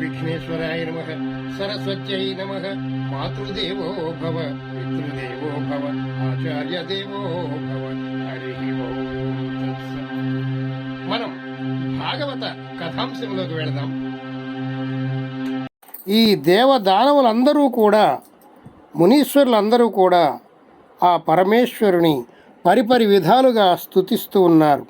విఘ్నేశ్వరాయ నమ. సరస్వత్యై నమ. మాతృదేవో భవ పితృదేవో భవ ఆచార్య దేవో భవ హరి మనం భాగవత కథాంశంలోకి వెళదాం. ఈ దేవదానవులందరూ కూడా మునీశ్వరులందరూ కూడా ఆ పరమేశ్వరుని పరిపరి విధాలుగా స్థుతిస్తూ ఉన్నారు.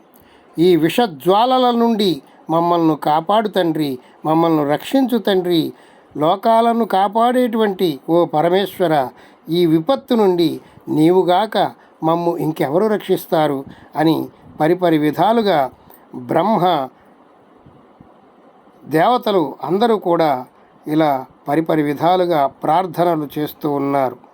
ఈ విషజ్వాలల నుండి మమ్మల్ని కాపాడు తండ్రి మమ్మల్ని రక్షించు తండ్రి. లోకాలను కాపాడేటువంటి ఓ పరమేశ్వర ఈ విపత్తు నుండి నీవుగాక మమ్ము ఇంకెవరు రక్షిస్తారు? అని పరిపరి విధాలుగా బ్రహ్మ దేవతలు అందరూ కూడా ఇలా పరిపరి విధాలుగా ప్రార్థనలు చేస్తూ ఉన్నారు.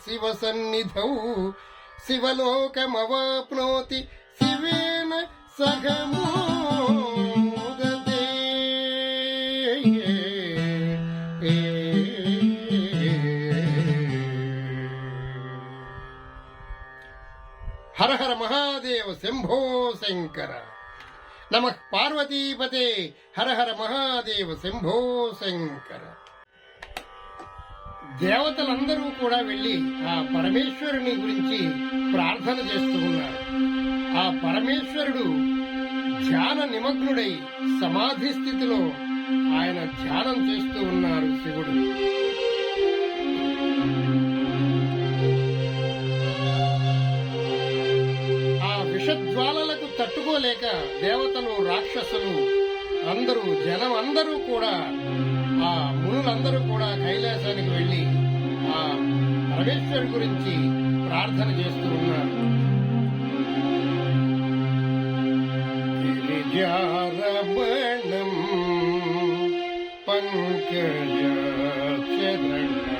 పఠేత్ శివ సన్నిధౌ శివలోకమవాప్నోతి శివేన సగమోదతే హర హర మహాదేవ శంభో శంకర. నమ పార్వతీపతే. హర హర మహాదేవ శంభో శంకర. దేవతలందరూ కూడా వెళ్ళి ఆ పరమేశ్వరుని గురించి ప్రార్థన చేస్తూ ఉన్నారు. ఆ పరమేశ్వరుడు ధ్యాన నిమగ్నుడై సమాధి స్థితిలో ఆయన ధ్యానం చేస్తూ ఉన్నారు శివుడు. ఆ విషజ్వాలలకు తట్టుకోలేక దేవతలు రాక్షసులు అందరూ జనం అందరూ కూడా ఆ మునులందరూ కూడా కైలాసానికి వెళ్ళి ఆ పరమేశ్వరు గురించి ప్రార్థన చేస్తూ ఉన్నారు. పంకజ చరణ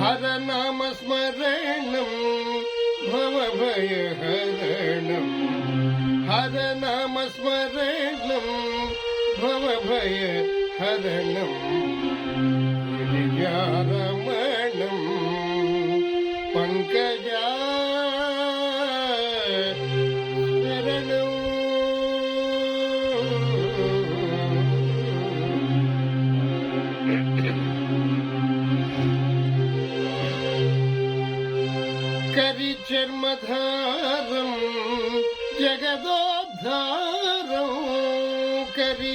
హర నామ స్మరణం భవ భయ కరి చర్మధారం జగదోద్ధారం. కరి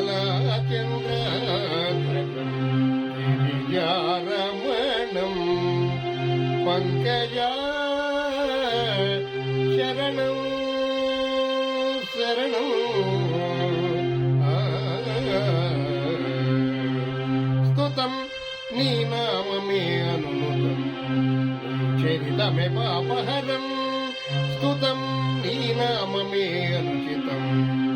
బాలచంద్ర గిరిజారమణం పంకజా శరణం శరణం ఆ. స్తుతం నీ నామమే అనునుతం చరితమే పాపహరం స్తుతం నీ నామమే అనుచితం నీ పాపం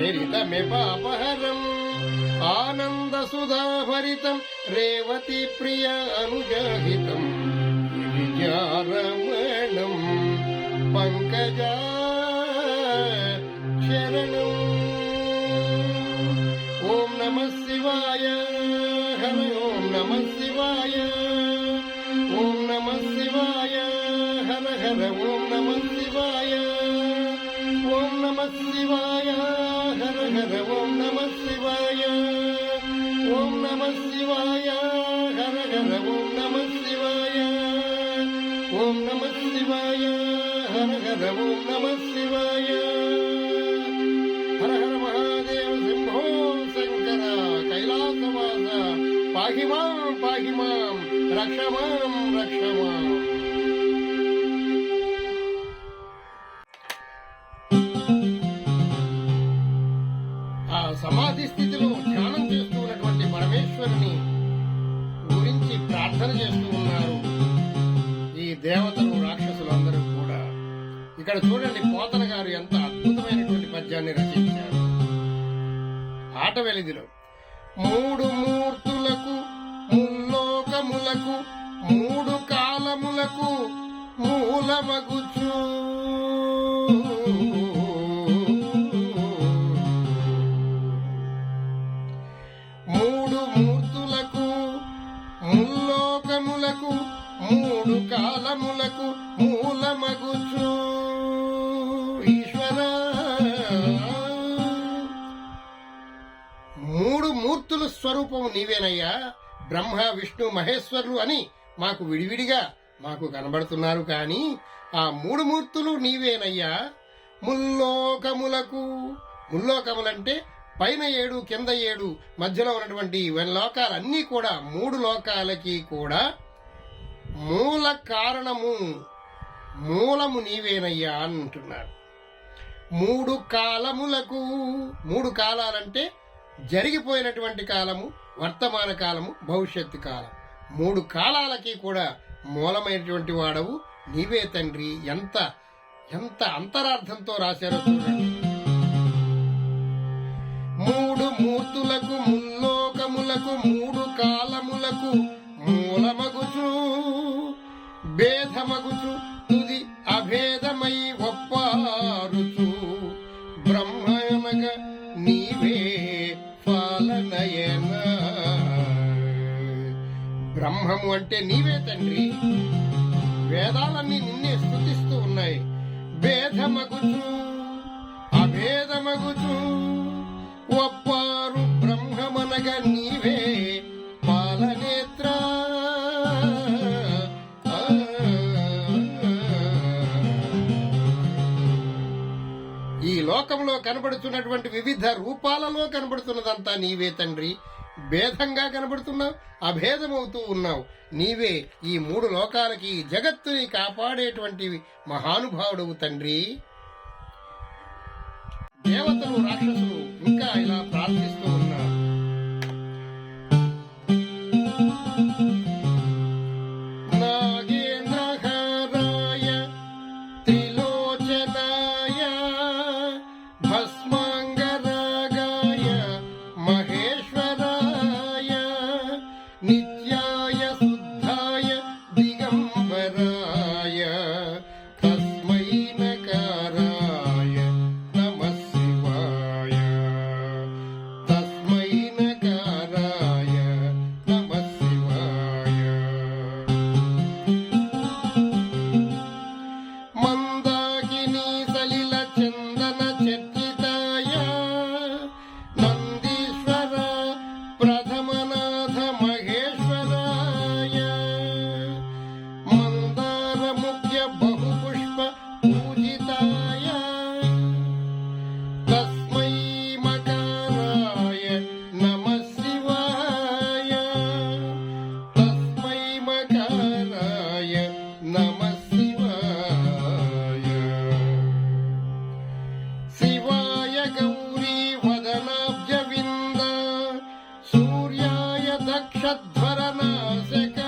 నీ చరితమే పాపహరం ఆనంద సుధాభరితం రేవతి ప్రియ అనుజాహితం గిరిజారమణం పంకజా శరణం ఓం నమ శివాయ హర ఓం నమ శివాయ ఓం నమ ఓం నమ శివాయ ఓం నమ శివాయ హర హర ఓం నమ శివాయ ఓం నమ శివాయ హర హర ఓం నమ శివాయ హర హర మహాదేవ శంభో శంకర కైలాసవాస పాహి మాం ప్రార్థన చేస్తూ ఉన్నారు. ఈ దేవతలు రాక్షసులందరూ కూడా. ఇక్కడ చూడండి పోతన గారు ఎంత అద్భుతమైనటువంటి పద్యాన్ని రచించారు. ఆట వెలిదిలో మూడు మూర్తులకు ముల్లోకములకు మూడు కాలములకు మూలమగుచూ మూడు కాలములకు మూలమగుచు. ఈశ్వర. మూడు మూర్తుల స్వరూపం నీవేనయ్యా. బ్రహ్మ విష్ణు మహేశ్వరులు అని మాకు విడివిడిగా మాకు కనబడుతున్నారు కాని ఆ మూడు మూర్తులు నీవేనయ్యా. ముల్లోకములకు. ముల్లోకములంటే పైన ఏడు కింద ఏడు మధ్యలో ఉన్నటువంటి లోకాలన్నీ కూడా మూడు లోకాలకి కూడా మూల కారణము మూలము నీవేనయ్యా అంటున్నాడు. మూడు కాలములకు మూడు కాలాలంటే జరిగిపోయినటువంటి కాలము వర్తమాన కాలము భవిష్యత్తు కాలం. మూడు కాలాలకి కూడా మూలమైనటువంటి వాడవు. నీవే తండ్రి ఎంత ఎంత అంతరార్థంతో రాశారో చూడండి. మూడు మూర్తులకు ముల్లోకములకు మూడు కాలములకు మూలమగుచూ భేదమగుచు తుది అభేదమై ఒప్పారుచు. బ్రహ్మనగ నీవే పాలనయన. బ్రహ్మము అంటే నీవే తండ్రి. వేదాలన్నీ నిన్నే స్థుతిస్తూ ఉన్నాయి. భేదమగుచు అభేదమగుచు ఒప్పారు బ్రహ్మమనగ నీవే ఈ లోకంలో కనబడుతున్నటువంటి వివిధ రూపాలలో కనబడుతున్నదంతా నీవే తండ్రి. భేదంగా కనబడుతున్నావు అభేదమవుతూ ఉన్నావు. నీవే ఈ మూడు లోకాలకి జగత్తుని కాపాడేటువంటి మహానుభావుడవు తండ్రి. దేవతలు రాక్షసులు ఇంకా ఇలా ప్రార్థిస్తూ सूर्याय दक्षध्वरनाशक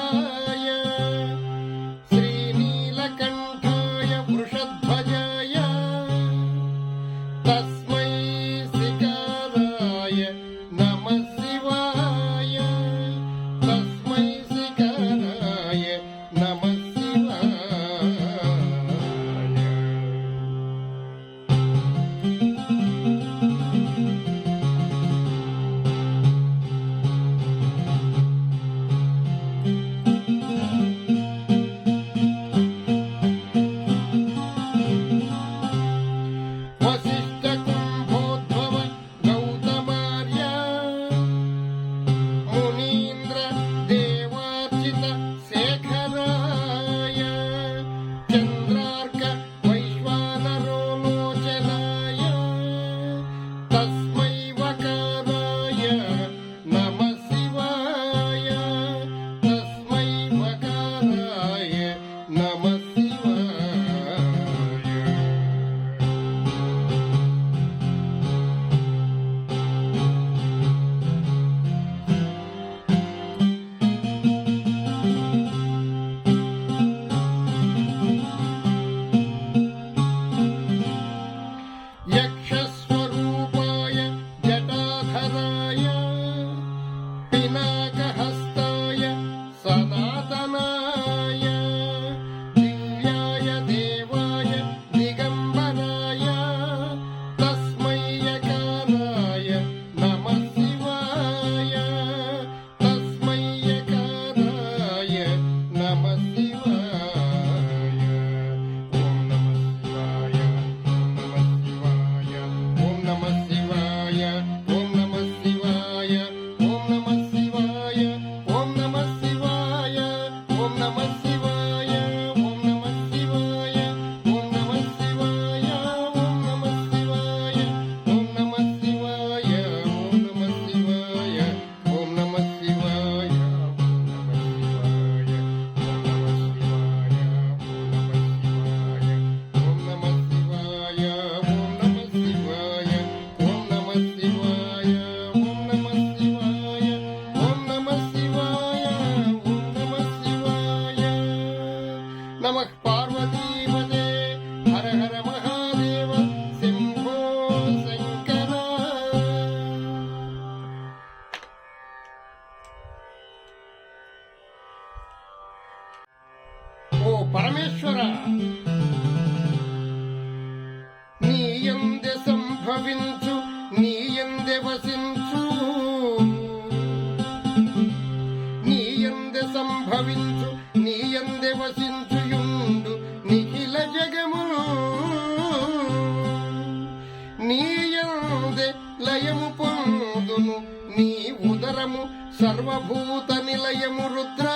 లయము పొందును. నీ ఉదరము సర్వభూత నిలయము రుద్ర.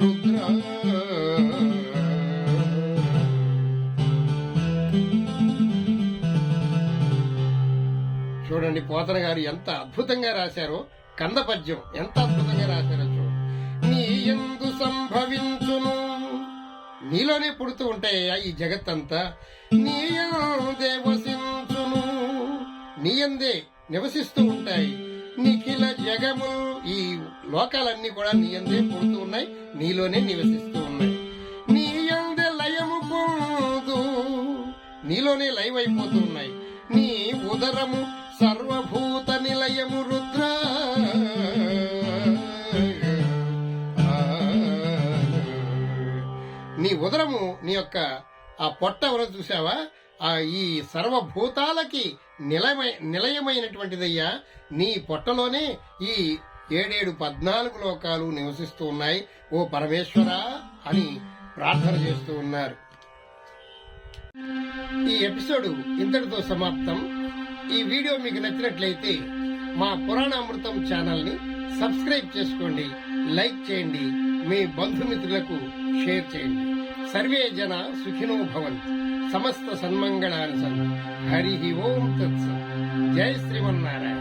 రుద్ర. చూడండి పోతన గారు ఎంత అద్భుతంగా రాశారో. కంద పద్యం ఎంత అద్భుతంగా రాశారో చూడు. నీ ఎందు సంభవించును. నీలోనే పుడుతూ ఉంటాయా ఈ జగత్తంతా. నీయందే వసించును నీయందే నివసిస్తూ ఉంటాయి. నిఖిల జగము ఈ లోకాలన్నీ కూడా నీయందే పుడుతూ ఉన్నాయి నీలోనే నివసిస్తూ ఉన్నాయి. నీయందే లయము పొందు నీలోనే లైవ్ అయిపోతూ ఉన్నాయి. నీ ఉదరము సర్వభూత నిలయము రుద్ర. నీ ఉదరము నీ యొక్క ఆ పొట్ట ఎవరో చూసావా ఈ సర్వభూతాలకి నిలయమై నిలయమైనటువంటిదయ్యా నీ పొట్టలోనే ఈ ఏడేడు పద్నాలుగు లోకాలు నివసిస్తూ ఉన్నాయి ఓ పరమేశ్వర అని ప్రార్థన చేస్తూ ఉన్నారు. ఈ ఎపిసోడ్ ఇంతటితో సమాప్తం. ఈ వీడియో మీకు నచ్చినట్లయితే మా పురాణామృతం ఛానల్ని సబ్స్క్రైబ్ చేసుకోండి లైక్ చేయండి మీ బంధుమిత్రులకు షేర్ చేయండి. సర్వే జన సుఖినో భవంతు. समस्त सन्मंगळार्चन हरी ही ओम तत्स जय श्रीमन्नारायण.